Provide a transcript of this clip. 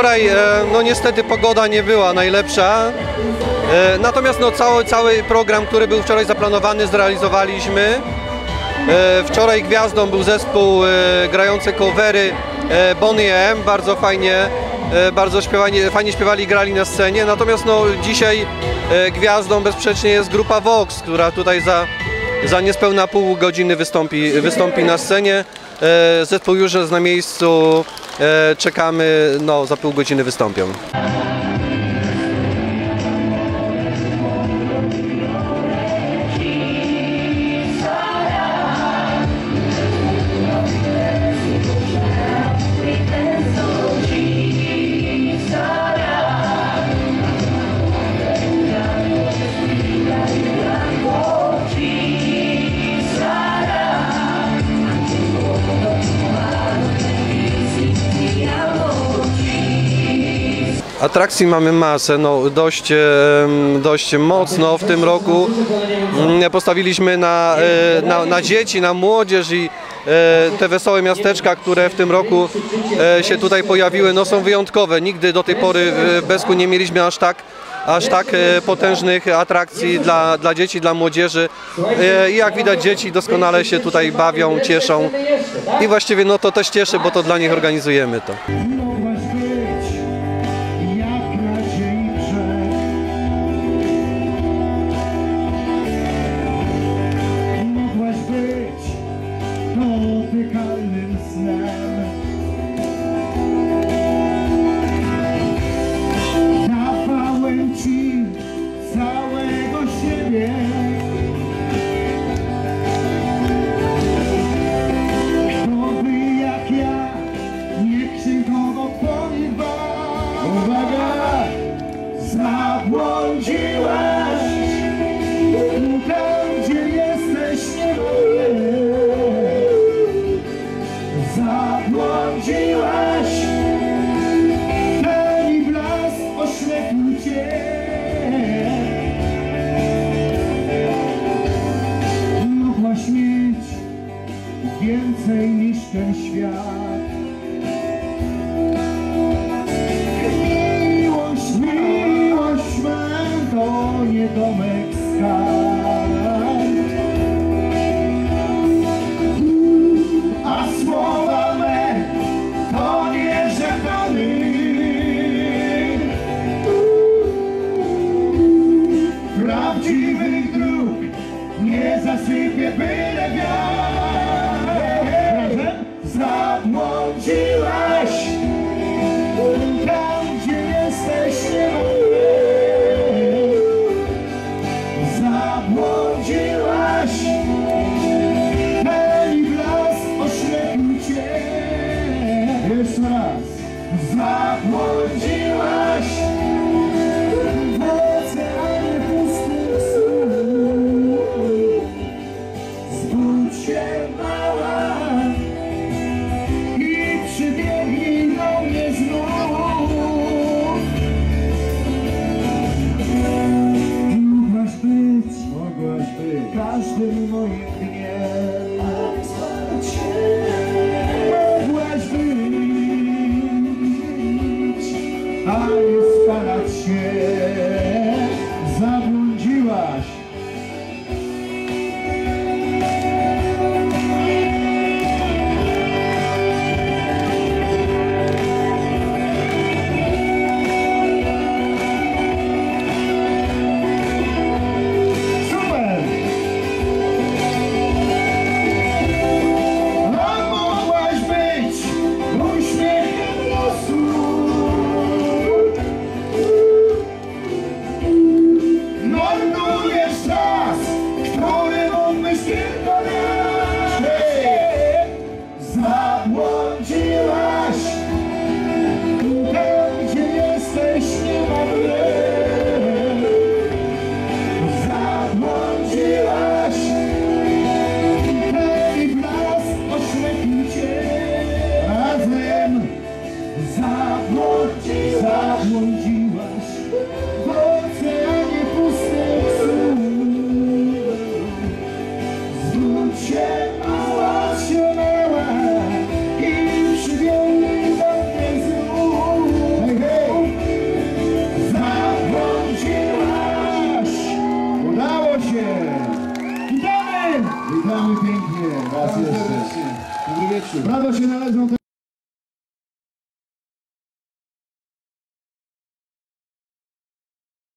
Wczoraj, e, no niestety pogoda nie była najlepsza, e, natomiast no cały, cały program, który był wczoraj zaplanowany, zrealizowaliśmy. E, Wczoraj gwiazdą był zespół grający covery Bonnie M, bardzo fajnie, bardzo fajnie śpiewali i grali na scenie, natomiast no dzisiaj gwiazdą bezsprzecznie jest grupa Vox, która tutaj za, za niespełna pół godziny wystąpi, wystąpi na scenie. Zespół już jest na miejscu, czekamy, no za pół godziny wystąpią. Atrakcji mamy masę, no dość, dość mocno w tym roku. Mm, Postawiliśmy na, e, na, na dzieci, na młodzież i e, te wesołe miasteczka, które w tym roku e, się tutaj pojawiły, no są wyjątkowe. Nigdy do tej pory w Besku nie mieliśmy aż tak aż tak potężnych atrakcji dla, dla dzieci, dla młodzieży. I jak widać dzieci doskonale się tutaj bawią, cieszą i właściwie no to też cieszy, bo to dla nich organizujemy to. Uwaga! Zabłądziłaś Jeszcze raz. Zabłądziłaś a nie spalać się. Zabłądziłaś. Pięknie. Raz jeszcze. Dobry wieczór. Brawo się należą